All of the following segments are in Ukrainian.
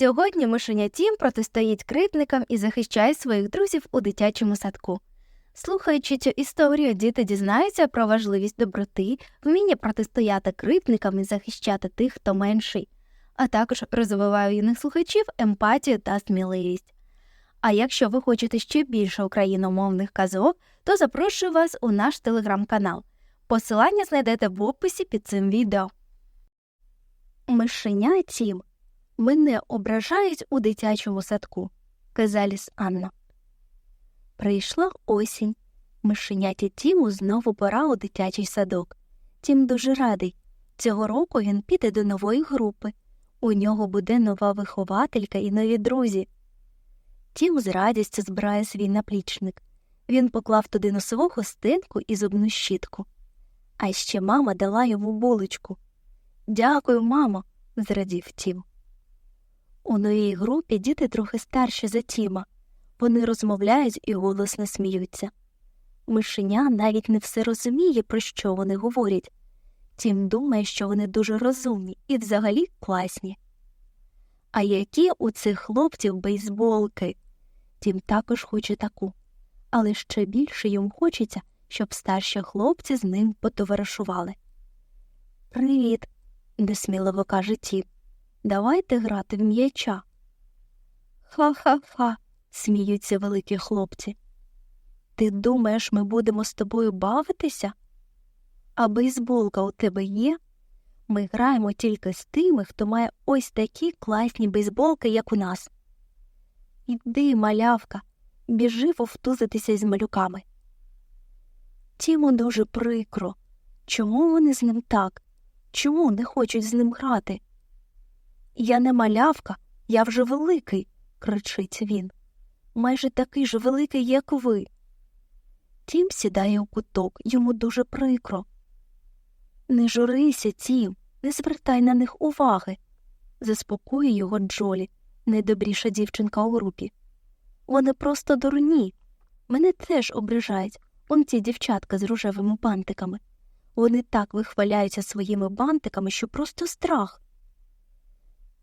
Сьогодні мишеня Тім протистоїть критникам і захищає своїх друзів у дитячому садку. Слухаючи цю історію, діти дізнаються про важливість доброти, вміння протистояти критникам і захищати тих, хто менший, а також розвиває юних слухачів емпатію та сміливість. А якщо ви хочете ще більше україномовних казок, то запрошую вас у наш телеграм-канал. Посилання знайдете в описі під цим відео. Мишеня Тім. Мене ображають у дитячому садку, казаліс Анна. Прийшла осінь. Мишеняті Тіму знову пора у дитячий садок. Тім дуже радий. Цього року він піде до нової групи. У нього буде нова вихователька і нові друзі. Тім з радістю збирає свій наплічник. Він поклав туди носову хустинку і зубну щітку. А ще мама дала йому булочку. Дякую, мамо, зрадів Тім. У новій групі діти трохи старші за Тіма. Вони розмовляють і голосно сміються. Мишеня навіть не все розуміє, про що вони говорять. Тім думає, що вони дуже розумні і взагалі класні. А які у цих хлопців бейсболки? Тім також хоче таку, але ще більше йому хочеться, щоб старші хлопці з ним потоваришували. Привіт, несміливо каже Тім. Давайте грати в м'яча. Ха-ха-ха, сміються великі хлопці. Ти думаєш, ми будемо з тобою бавитися? А бейсболка у тебе є? Ми граємо тільки з тими, хто має ось такі класні бейсболки, як у нас. Іди, малявка, біжи вовтузитися із малюками. Тіму дуже прикро. Чому вони з ним так? Чому не хочуть з ним грати? Я не малявка, я вже великий, кричить він. Майже такий же великий, як ви. Тім сідає у куток, йому дуже прикро. Не журися, Тім, не звертай на них уваги, заспокоює його Джолі, найдобріша дівчинка у групі. Вони просто дурні. Мене теж ображають он ті дівчатка з рожевими бантиками. Вони так вихваляються своїми бантиками, що просто страх.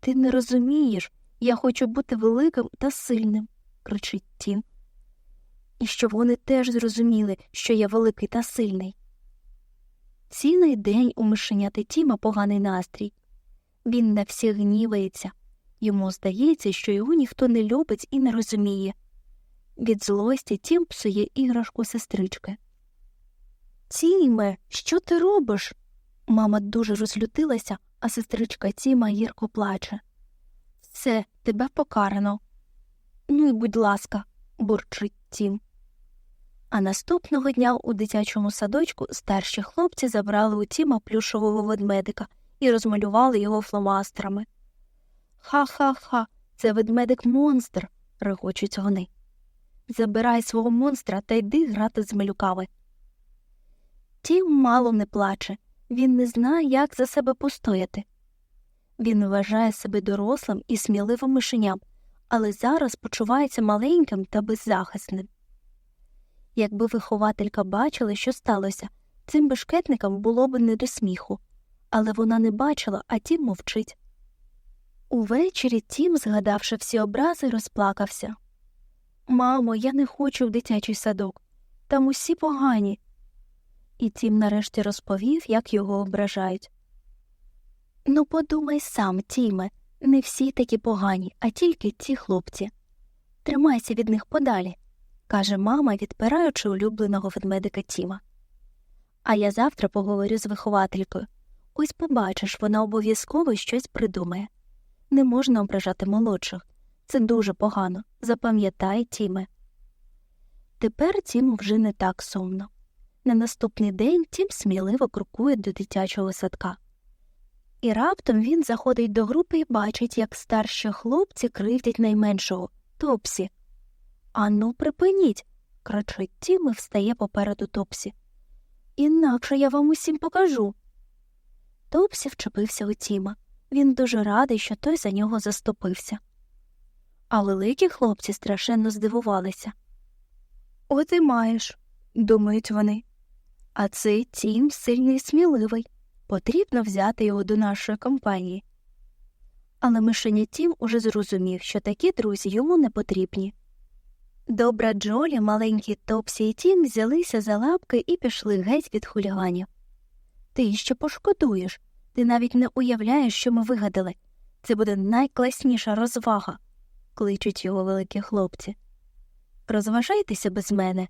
Ти не розумієш, я хочу бути великим та сильним, кричить Тім. І щоб вони теж зрозуміли, що я великий та сильний. Цілий день у мишеняти Тіма поганий настрій. Він на всіх гнівається. Йому здається, що його ніхто не любить і не розуміє. Від злості Тім псує іграшку сестрички. Тіме, що ти робиш? Мама дуже розлютилася, а сестричка Тіма гірко плаче. Все, тебе покарано. Ну і будь ласка, бурчить Тім. А наступного дня у дитячому садочку старші хлопці забрали у Тіма плюшового ведмедика і розмалювали його фломастерами. Ха-ха-ха, це ведмедик монстр, регочуть вони. Забирай свого монстра та йди грати з малюками. Тім мало не плаче, він не знає, як за себе постояти. Він вважає себе дорослим і сміливим мишеням, але зараз почувається маленьким та беззахисним. Якби вихователька бачила, що сталося, цим бешкетникам було б не до сміху, але вона не бачила, а тім мовчить. Увечері Тім, згадавши всі образи, розплакався. Мамо, я не хочу в дитячий садок. Там усі погані. І Тім нарешті розповів, як його ображають. Ну, подумай сам, Тіме, не всі такі погані, а тільки ці хлопці. Тримайся від них подалі, каже мама, відпираючи улюбленого ведмедика Тіма. А я завтра поговорю з вихователькою. Ось побачиш, вона обов'язково щось придумає. Не можна ображати молодших. Це дуже погано. Запам'ятай, Тіме. Тепер Тіму вже не так сумно. На наступний день Тім сміливо крокує до дитячого садка. І раптом він заходить до групи і бачить, як старші хлопці кривдять найменшого Топсі. Ану, припиніть. кричить Тім і встає попереду Топсі. Інакше я вам усім покажу. Топсі вчепився у Тіма. Він дуже радий, що той за нього заступився. А великі хлопці страшенно здивувалися. От і маєш, думають вони. А цей тім сильний і сміливий. Потрібно взяти його до нашої компанії. Але мишеня Тім уже зрозумів, що такі друзі йому не потрібні. Добра Джолі, маленькі Топсі і Тім взялися за лапки і пішли геть від хуліганів. Ти ще пошкодуєш. Ти навіть не уявляєш, що ми вигадали. Це буде найкласніша розвага, кличуть його великі хлопці. Розважайтеся без мене,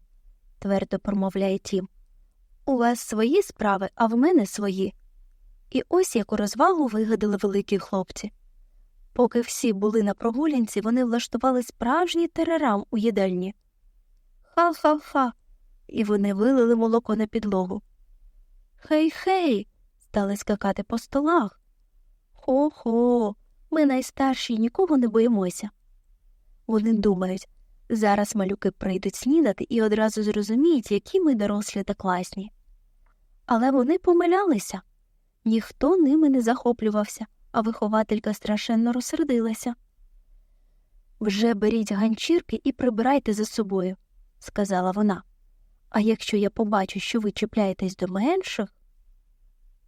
твердо промовляє Тім. У вас свої справи, а в мене свої. І ось яку розвагу вигадали великі хлопці. Поки всі були на прогулянці, вони влаштували справжній терерам у їдальні. Ха-ха-ха. І вони вилили молоко на підлогу. Хей, хей, стали скакати по столах. Хо-хо, ми найстарші нікого не боїмося. Вони думають, зараз малюки прийдуть снідати і одразу зрозуміють, які ми дорослі та класні. Але вони помилялися. Ніхто ними не захоплювався, а вихователька страшенно розсердилася. Вже беріть ганчірки і прибирайте за собою, сказала вона. А якщо я побачу, що ви чіпляєтесь до менших.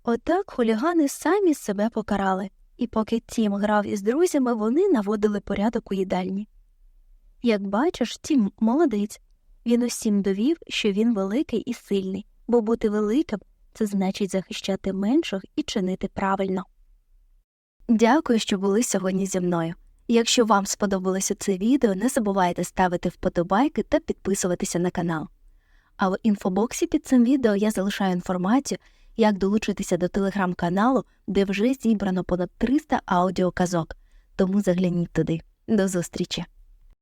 Отак хулігани самі себе покарали, і поки Тім грав із друзями, вони наводили порядок у їдальні. Як бачиш, Тім молодець. Він усім довів, що він великий і сильний, бо бути великим це значить захищати менших і чинити правильно. Дякую, що були сьогодні зі мною. Якщо вам сподобалося це відео, не забувайте ставити вподобайки та підписуватися на канал. А в інфобоксі під цим відео я залишаю інформацію, як долучитися до телеграм-каналу, де вже зібрано понад 300 аудіоказок, тому загляніть туди. До зустрічі!